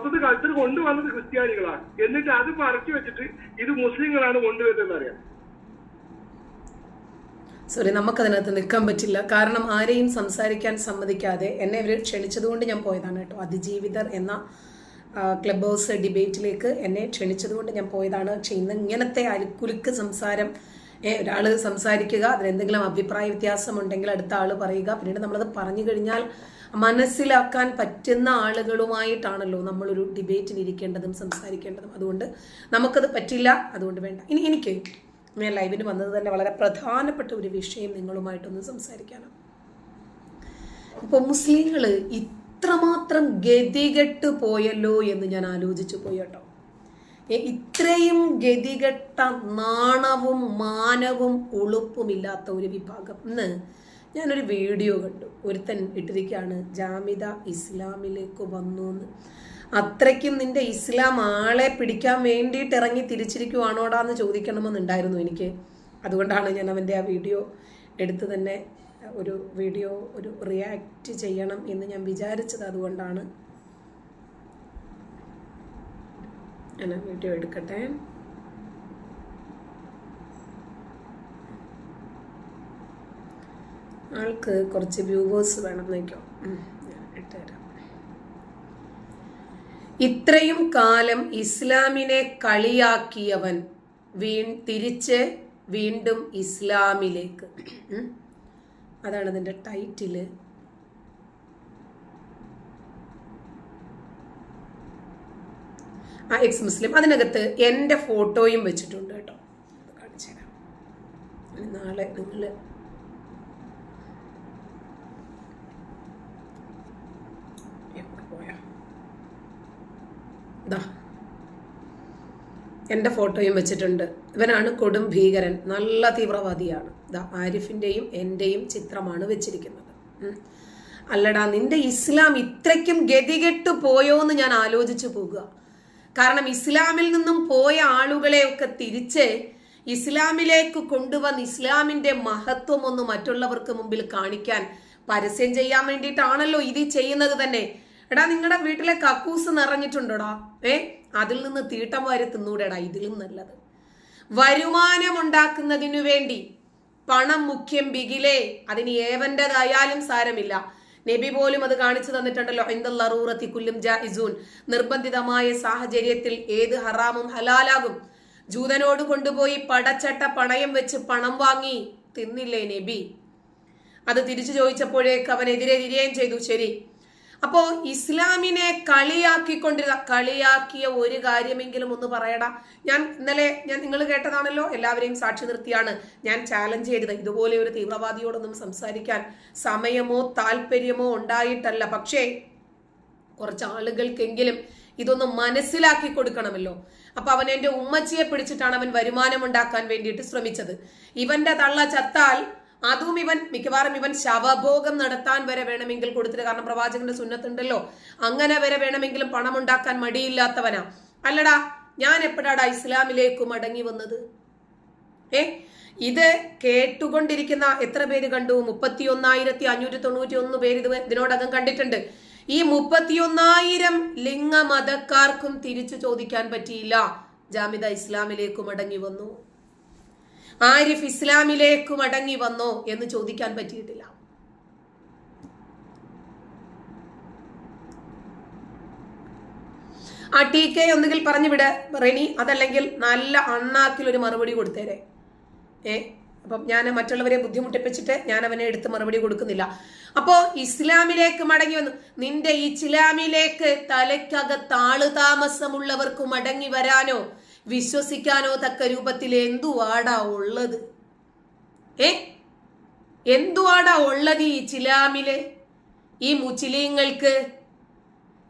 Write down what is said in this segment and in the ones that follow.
പുറത്തത് culture കൊണ്ടുവന്നത് ക്രിസ്ത്യാനികളാണ്. എന്നിട്ട് അത് മറച്ചു വെച്ചിട്ട് ഇത് മുസ്ലിങ്ങളാണ് കൊണ്ടുവരുന്നത് അറിയാം. സോറി നമുക്കതിനകത്ത് നിൽക്കാൻ പറ്റില്ല. കാരണം ആരെയും സംസാരിക്കാൻ സമ്മതിക്കാതെ എന്നെ ഇവർ ക്ഷണിച്ചതുകൊണ്ട് ഞാൻ പോയതാണ് കേട്ടോ. അതിജീവിതർ എന്ന ക്ലബ് ഹൗസ് ഡിബേറ്റിലേക്ക് എന്നെ ക്ഷണിച്ചതുകൊണ്ട് ഞാൻ പോയതാണ്. പക്ഷെ ഇങ്ങനത്തെ അലുക്കുലുക്ക് സംസാരം ഒരാൾ സംസാരിക്കുക അതിലെന്തെങ്കിലും അഭിപ്രായ വ്യത്യാസം ഉണ്ടെങ്കിൽ അടുത്ത ആൾ പറയുക. പിന്നീട് നമ്മളത് പറഞ്ഞു കഴിഞ്ഞാൽ മനസ്സിലാക്കാൻ പറ്റുന്ന ആളുകളുമായിട്ടാണല്ലോ നമ്മളൊരു ഡിബേറ്റിന് ഇരിക്കേണ്ടതും സംസാരിക്കേണ്ടതും. അതുകൊണ്ട് നമുക്കത് പറ്റില്ല. അതുകൊണ്ട് വേണ്ട. ഇനി എനിക്ക് ഞാൻ ലൈവിന് വന്നത് തന്നെ വളരെ പ്രധാനപ്പെട്ട ഒരു വിഷയം നിങ്ങളുമായിട്ടൊന്ന് സംസാരിക്കാനാണ്. ഇപ്പോൾ മുസ്ലിങ്ങൾ ഇത്രമാത്രം ഗതികെട്ട് പോയല്ലോ എന്ന് ഞാൻ ആലോചിച്ചു പോയി കേട്ടോ. ഏ, ഇത്രയും ഗതികെട്ട നാണവും മാനവും ഉളുപ്പുമില്ലാത്ത ഒരു വിഭാഗം. ഇന്ന് ഞാനൊരു വീഡിയോ കണ്ടു. ഒരുത്തൻ ഇട്ടിരിക്കുകയാണ് ജാമിത ഇസ്ലാമിലേക്ക് വന്നു എന്ന് അത്രയ്ക്കും നിന്റെ ഇസ്ലാം ആളെ പിടിക്കാൻ വേണ്ടിയിട്ട് ഇറങ്ങി തിരിച്ചിരിക്കുവാണോടാന്ന് ചോദിക്കണമെന്നുണ്ടായിരുന്നു എനിക്ക്. അതുകൊണ്ടാണ് ഞാൻ അവന്റെ ആ വീഡിയോ എടുത്തു തന്നെ ഒരു വീഡിയോ ഒരു റിയാക്റ്റ് ചെയ്യണം എന്ന് ഞാൻ വിചാരിച്ചത്. അതുകൊണ്ടാണ് ഞാൻ വീഡിയോ എടുക്കട്ടെ. ആൾക്ക് കുറച്ച് വ്യൂവേഴ്സ് വേണം നോക്കോ ഇട്ടുതരാം ഇത്രയും കാലം ഇസ്ലാമിനെ കളിയാക്കിയവൻ വീ തിരിച്ച് വീണ്ടും ഇസ്ലാമിലേക്ക്. അതാണ് അതിന്റെ ടൈറ്റിൽ ആ എക്സ് മുസ്ലിം അതിനകത്ത് എന്റെ ഫോട്ടോയും വെച്ചിട്ടുണ്ട് കേട്ടോ. കാണിച്ചു തരാം. നാളെ നിങ്ങൾ എവിടെ പോയാ ദാ എന്റെ ഫോട്ടോയും വെച്ചിട്ടുണ്ട്. ഇവനാണ് കൊടും ഭീകരൻ. നല്ല തീവ്രവാദിയാണ്. ദാ ആരിഫിന്റെയും എന്റെയും ചിത്രമാണ് വെച്ചിരിക്കുന്നത്. അല്ലടാ നിന്റെ ഇസ്ലാം ഇത്രയ്ക്കും ഗതികെട്ട് പോയോ എന്ന് ഞാൻ ആലോചിച്ചു പോകുക. കാരണം ഇസ്ലാമിൽ നിന്നും പോയ ആളുകളെയൊക്കെ തിരിച്ച് ഇസ്ലാമിലേക്ക് കൊണ്ടുവന്ന് ഇസ്ലാമിന്റെ മഹത്വം ഒന്ന് മറ്റുള്ളവർക്ക് മുമ്പിൽ കാണിക്കാൻ പരസ്യം ചെയ്യാൻ വേണ്ടിയിട്ടാണല്ലോ ഇത് ചെയ്യുന്നത് തന്നെ. എടാ നിങ്ങളുടെ വീട്ടിലെ കക്കൂസ് നിറഞ്ഞിട്ടുണ്ടോടാ? ഏ അതിൽ നിന്ന് തീട്ടം വാരി തിന്നൂടെടാ ഇതിലും നല്ലത്. വരുമാനം ഉണ്ടാക്കുന്നതിനു വേണ്ടി പണം മുഖ്യം ബിഗിലേ അതിന് ഏവന്റേതായാലും സാരമില്ല. നബി പോലും അത് കാണിച്ചു തന്നിട്ടുണ്ടല്ലോ ഇന്ദല്ലറൂറത്തി കുല്ലും ജായിസൂൻ നിർബന്ധിതമായ സാഹചര്യത്തിൽ ഏത് ഹറാമും ഹലാലാകും. ജൂതനോട് കൊണ്ടുപോയി പടച്ചട്ട പണയം വെച്ച് പണം വാങ്ങി തിന്നില്ലേ നബി? അത് തിരിച്ചു ചോദിച്ചപ്പോഴേക്ക് അവൻ എതിരെ തിരിയുകയും ചെയ്തു ശരി. അപ്പോ ഇസ്ലാമിനെ കളിയാക്കിക്കൊണ്ടിരുന്ന കളിയാക്കിയ ഒരു കാര്യമെങ്കിലും ഒന്ന് പറയടാ. ഞാൻ ഇന്നലെ ഞാൻ നിങ്ങൾ കേട്ടതാണല്ലോ എല്ലാവരെയും സാക്ഷി നിർത്തിയാണ് ഞാൻ ചാലഞ്ച് ചെയ്തത്. ഇതുപോലെ ഒരു തീവ്രവാദിയോടൊന്നും സംസാരിക്കാൻ സമയമോ താല്പര്യമോ ഉണ്ടായിട്ടല്ല. പക്ഷേ കുറച്ച് ആളുകൾക്കെങ്കിലും ഇതൊന്ന് മനസ്സിലാക്കി കൊടുക്കണമല്ലോ. അപ്പൊ അവൻ എന്റെ ഉമ്മച്ചിയെ പിടിച്ചിട്ടാണ് അവൻ വരുമാനം ഉണ്ടാക്കാൻ വേണ്ടിയിട്ട് ശ്രമിച്ചത്. ഇവന്റെ തള്ള ചത്താൽ അതും ഇവൻ മിക്കവാറും ഇവൻ ശവഭോഗം നടത്താൻ വരെ വേണമെങ്കിൽ കൊടുത്തിട്ട് കാരണം പ്രവാചകന്റെ സുന്നത്തുണ്ടല്ലോ. അങ്ങനെ വരെ വേണമെങ്കിലും പണം ഉണ്ടാക്കാൻ മടിയില്ലാത്തവനാ. അല്ലടാ ഞാൻ എപ്പോഴാടാ ഇസ്ലാമിലേക്ക് മടങ്ങി വന്നത്? ഏ? ഇത് കേട്ടുകൊണ്ടിരിക്കുന്ന എത്ര പേര് കണ്ടു? മുപ്പത്തി ഒന്നായിരത്തി അഞ്ഞൂറ്റി തൊണ്ണൂറ്റി ഒന്ന് പേര് ഇത് ഇതിനോടകം കണ്ടിട്ടുണ്ട്. ഈ മുപ്പത്തിയൊന്നായിരം ലിംഗ മതക്കാർക്കും തിരിച്ചു ചോദിക്കാൻ പറ്റിയില്ല. ജാമിദ ഇസ്ലാമിലേക്ക് മടങ്ങി വന്നു. ആരിഫ് ഇസ്ലാമിലേക്ക് മടങ്ങി വന്നോ എന്ന് ചോദിക്കാൻ പറ്റിയിട്ടില്ല. ആ ടി കെ ഒന്നുകിൽ പറഞ്ഞു വിട റെനി അതല്ലെങ്കിൽ നല്ല അണ്ണാക്കിൽ ഒരു മറുപടി കൊടുത്തേരെ. ഏ അപ്പം ഞാൻ മറ്റുള്ളവരെ ബുദ്ധിമുട്ടിപ്പിച്ചിട്ട് ഞാൻ അവനെ എടുത്ത് മറുപടി കൊടുക്കുന്നില്ല. അപ്പോ ഇസ്ലാമിലേക്ക് മടങ്ങി വന്നു. നിന്റെ ഇസ്ലാമിലേക്ക് തലയ്ക്കകത്ത് ആൾ താമസമുള്ളവർക്ക് മടങ്ങി വരാനോ വിശ്വസിക്കാനോ തക്ക രൂപത്തിൽ എന്തുവാടാ ഉള്ളത്? ഏ? എന്തുവാടാ ഉള്ളത് ഈ ചിലാമിലെ? ഈ മുസ്ലിങ്ങൾക്ക്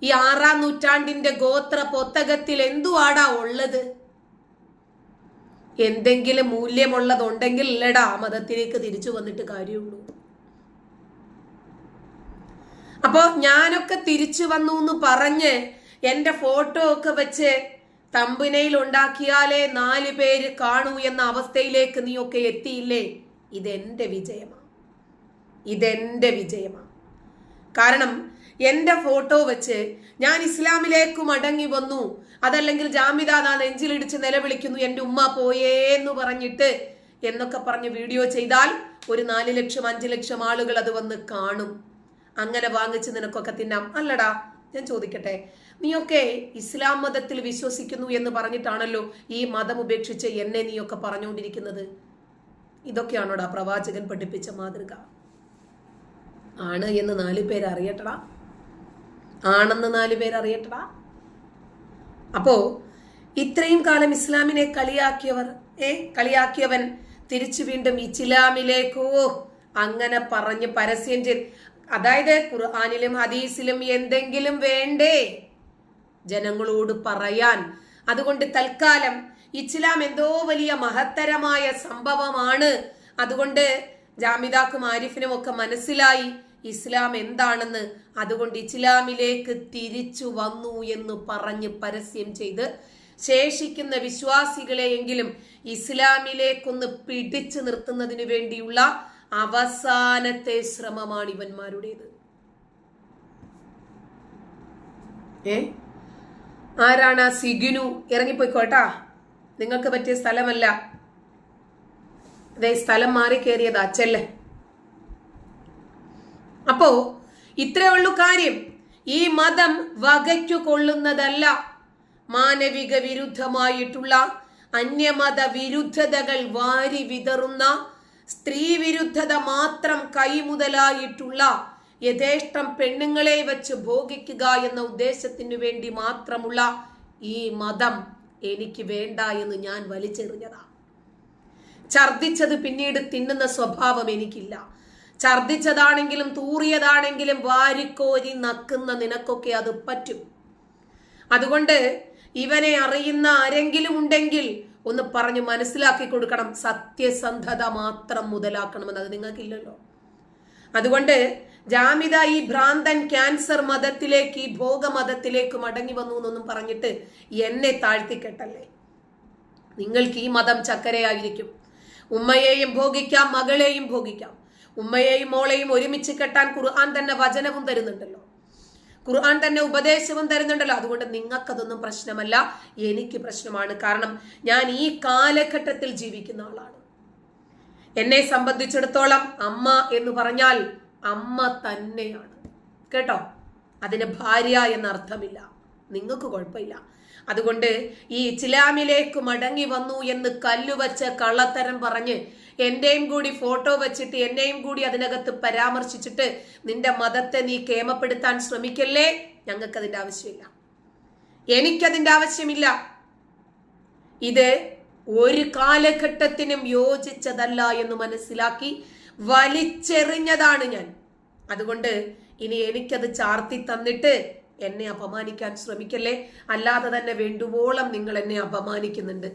ഈ ആറാം നൂറ്റാണ്ടിന്റെ ഗോത്ര പൊത്തകത്തിൽ എന്തുവാടാ ഉള്ളത്? എന്തെങ്കിലും മൂല്യമുള്ളതുണ്ടെങ്കിൽ ഇല്ലടാ മതത്തിലേക്ക് തിരിച്ചു വന്നിട്ട് കാര്യമുള്ളൂ. അപ്പോ ഞാനൊക്കെ തിരിച്ചു വന്നു എന്ന് പറഞ്ഞ് എന്റെ ഫോട്ടോ ഒക്കെ വെച്ച് തമ്പുനയിൽ ഉണ്ടാക്കിയാലേ നാല് പേര് കാണൂ എന്ന അവസ്ഥയിലേക്ക് നീയൊക്കെ എത്തിയില്ലേ? ഇതെന്റെ വിജയമാ. ഇതെന്റെ വിജയമാ. കാരണം എന്റെ ഫോട്ടോ വെച്ച് ഞാൻ ഇസ്ലാമിലേക്ക് മടങ്ങി വന്നു. അതല്ലെങ്കിൽ ജാമിദ നാ നെഞ്ചിലിടിച്ച് നിലവിളിക്കുന്നു എന്റെ ഉമ്മ പോയേ എന്ന് പറഞ്ഞിട്ട് എന്നൊക്കെ പറഞ്ഞ് വീഡിയോ ചെയ്താൽ ഒരു നാല് ലക്ഷം അഞ്ചു ലക്ഷം ആളുകൾ അത് വന്ന് കാണും. അങ്ങനെ വാങ്ങിച്ച് നിനക്കൊക്കെ തിന്നാം. അല്ലടാ ഞാൻ ചോദിക്കട്ടെ? നീയൊക്കെ ഇസ്ലാം മതത്തിൽ വിശ്വസിക്കുന്നു എന്ന് പറഞ്ഞിട്ടാണല്ലോ ഈ മതം ഉപേക്ഷിച്ച് എന്നെ നീയൊക്കെ പറഞ്ഞുകൊണ്ടിരിക്കുന്നത്. ഇതൊക്കെയാണോടാ പ്രവാചകൻ പഠിപ്പിച്ച മാതൃക? ആണ് എന്ന് നാല് പേര് അറിയട്ടടാ. ആണെന്ന് നാല് പേര് അറിയട്ടടാ. അപ്പോ ഇത്രയും കാലം ഇസ്ലാമിനെ കളിയാക്കിയവർ ഏ കളിയാക്കിയവൻ തിരിച്ചു വീണ്ടും ഇസ്ലാമിലേക്കോ അങ്ങനെ പറഞ്ഞ് പരസ്യം ചെയ്ത് അതായത് ഖുർആാനിലും ഹദീസിലും എന്തെങ്കിലും വേണ്ടേ? ജനങ്ങളോട് പറയാൻ. അതുകൊണ്ട് തൽക്കാലം ഇസ്ലാം എന്തോ വലിയ മഹത്തരമായ സംഭവമാണ്. അതുകൊണ്ട് ജാമിദാക്കും ആരിഫിനും ഒക്കെ മനസ്സിലായി ഇസ്ലാം എന്താണെന്ന്. അതുകൊണ്ട് ഇസ്ലാമിലേക്ക് തിരിച്ചു വന്നു എന്ന് പറഞ്ഞ് പരസ്യം ചെയ്ത് ശേഷിക്കുന്ന വിശ്വാസികളെയെങ്കിലും ഇസ്ലാമിലേക്കൊന്ന് പിടിച്ചു നിർത്തുന്നതിന് വേണ്ടിയുള്ള അവസാനത്തെ ശ്രമമാണ് ഇവന്മാരുടേത്. ഏ? ആരാണ് സിഗിനു? ഇറങ്ങിപ്പോയിക്കോട്ടാ. നിങ്ങൾക്ക് പറ്റിയ സ്ഥലമല്ല. അതെ സ്ഥലം മാറി കയറിയതാ. ചെല്ലെ. അപ്പോ ഇത്രേ ഉള്ളൂ കാര്യം. ഈ മതം വകയ്ക്കു കൊള്ളുന്നതല്ല. മാനവിക വിരുദ്ധമായിട്ടുള്ള അന്യമത വിരുദ്ധതകൾ വാരി വിതറുന്ന സ്ത്രീ വിരുദ്ധത മാത്രം കൈമുതലായിട്ടുള്ള യഥേഷ്ടം പെണ്ണുങ്ങളെ വെച്ച് ഭോഗിക്കുക എന്ന ഉദ്ദേശത്തിനു വേണ്ടി മാത്രമുള്ള ഈ മതം എനിക്ക് വേണ്ട എന്ന് ഞാൻ വലിച്ചെറിഞ്ഞതാ. ഛർദിച്ചത് പിന്നീട് തിന്നുന്ന സ്വഭാവം എനിക്കില്ല. ഛർദിച്ചതാണെങ്കിലും തൂറിയതാണെങ്കിലും വാരിക്കോരി നക്കുന്ന നിനക്കൊക്കെ അത് പറ്റും. അതുകൊണ്ട് ഇവനെ അറിയുന്ന ആരെങ്കിലും ഉണ്ടെങ്കിൽ ഒന്ന് പറഞ്ഞു മനസ്സിലാക്കി കൊടുക്കണം. സത്യസന്ധത മാത്രം മുതലാക്കണമെന്ന് അത് നിങ്ങൾക്കില്ലല്ലോ. അതുകൊണ്ട് ജാമിത ഈ ഭ്രാന്തൻ ക്യാൻസർ മതത്തിലേക്ക് ഈ ഭോഗമതത്തിലേക്ക് മടങ്ങി വന്നു എന്നൊന്നും പറഞ്ഞിട്ട് എന്നെ താഴ്ത്തിക്കെട്ടല്ലേ? നിങ്ങൾക്ക് ഈ മതം ചക്കരയായിരിക്കും. ഉമ്മയെയും ഭോഗിക്കാം മകളെയും ഭോഗിക്കാം. ഉമ്മയെയും മോളെയും ഒരുമിച്ച് കെട്ടാൻ ഖുർആൻ തന്നെ വചനവും തരുന്നുണ്ടല്ലോ. ഖുർആൻ തന്നെ ഉപദേശവും തരുന്നുണ്ടല്ലോ. അതുകൊണ്ട് നിങ്ങൾക്കതൊന്നും പ്രശ്നമല്ല. എനിക്ക് പ്രശ്നമാണ്. കാരണം ഞാൻ ഈ കാലഘട്ടത്തിൽ ജീവിക്കുന്ന ആളാണ്. എന്നെ സംബന്ധിച്ചിടത്തോളം അമ്മ എന്ന് പറഞ്ഞാൽ അമ്മ തന്നെയാണ്. കേട്ടോ? അതിന് ഭാര്യ എന്നർത്ഥമില്ല. നിങ്ങൾക്ക് കുഴപ്പമില്ല. അതുകൊണ്ട് ഈ ഇസ്ലാമിലേക്ക് മടങ്ങി വന്നു എന്ന് കല്ലുവച്ച് കള്ളത്തരം പറഞ്ഞ് എന്റെയും കൂടി ഫോട്ടോ വെച്ചിട്ട് എന്നെയും കൂടി അതിനകത്ത് പരാമർശിച്ചിട്ട് നിന്റെ മതത്തെ നീ കേമപ്പെടുത്താൻ ശ്രമിക്കല്ലേ? ഞങ്ങൾക്ക് അതിന്റെ ആവശ്യമില്ല. എനിക്കതിന്റെ ആവശ്യമില്ല. ഇത് ഒരു കാലഘട്ടത്തിനും യോജിച്ചതല്ല എന്ന് മനസ്സിലാക്കി വലിച്ചെറിഞ്ഞതാണ് ഞാൻ. അതുകൊണ്ട് ഇനി എനിക്കത് ചാർത്തി തന്നിട്ട് എന്നെ അപമാനിക്കാൻ ശ്രമിക്കല്ലേ? അല്ലാതെ തന്നെ വേണ്ടുവോളം നിങ്ങൾ എന്നെ അപമാനിക്കുന്നുണ്ട്.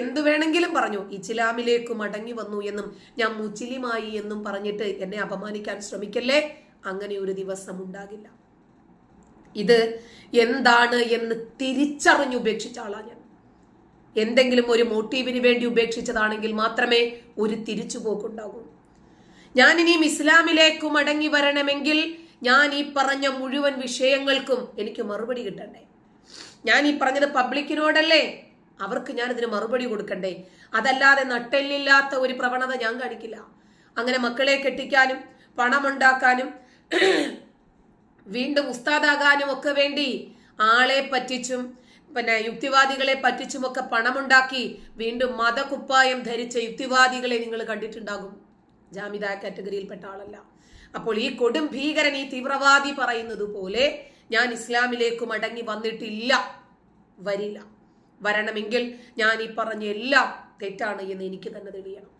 എന്തു വേണമെങ്കിലും പറഞ്ഞു. ഇസ്ലാമിലേക്ക് മടങ്ങി വന്നു എന്നും ഞാൻ മുച്ചിലിമായി എന്നും പറഞ്ഞിട്ട് എന്നെ അപമാനിക്കാൻ ശ്രമിക്കല്ലേ? അങ്ങനെ ഒരു ദിവസം ഉണ്ടാകില്ല. ഇത് എന്താണ് എന്ന് തിരിച്ചറിഞ്ഞ് ഉപേക്ഷിച്ച ആളാണ് ഞാൻ. എന്തെങ്കിലും ഒരു മോട്ടീവിന് വേണ്ടി ഉപേക്ഷിച്ചതാണെങ്കിൽ മാത്രമേ ഒരു തിരിച്ചുപോക്കുണ്ടാകൂ. ഞാൻ ഇനിയും ഇസ്ലാമിലേക്ക് മടങ്ങി വരണമെങ്കിൽ ഞാൻ ഈ പറഞ്ഞ മുഴുവൻ വിഷയങ്ങൾക്കും എനിക്ക് മറുപടി കിട്ടണ്ടേ? ഞാൻ ഈ പറഞ്ഞത് പബ്ലിക്കിനോടല്ലേ? അവർക്ക് ഞാൻ ഇതിന് മറുപടി കൊടുക്കണ്ടേ? അതല്ലാതെ നട്ടെല്ലില്ലാത്ത ഒരു പ്രവണത ഞാൻ കാണിക്കില്ല. അങ്ങനെ മക്കളെ കെട്ടിക്കാനും പണമുണ്ടാക്കാനും വീണ്ടും ഉസ്താദാകാനും ഒക്കെ വേണ്ടി ആളെ പറ്റിച്ചും പിന്നെ യുക്തിവാദികളെ പറ്റിച്ചും ഒക്കെ പണമുണ്ടാക്കി വീണ്ടും മതകുപ്പായം ധരിച്ച യുക്തിവാദികളെ നിങ്ങൾ കണ്ടിട്ടുണ്ടാകും. ജാമിത കാറ്റഗറിയിൽപ്പെട്ട ആളല്ല. അപ്പോൾ ഈ കൊടും ഭീകരൻ ഈ തീവ്രവാദി പറയുന്നത് പോലെ ഞാൻ ഇസ്ലാമിലേക്ക് മടങ്ങി വന്നിട്ടില്ല. വരില്ല. വരണമെങ്കിൽ ഞാൻ ഈ പറഞ്ഞ എല്ലാം തെറ്റാണ് എന്ന് എനിക്ക് തന്നെ തെളിയണം.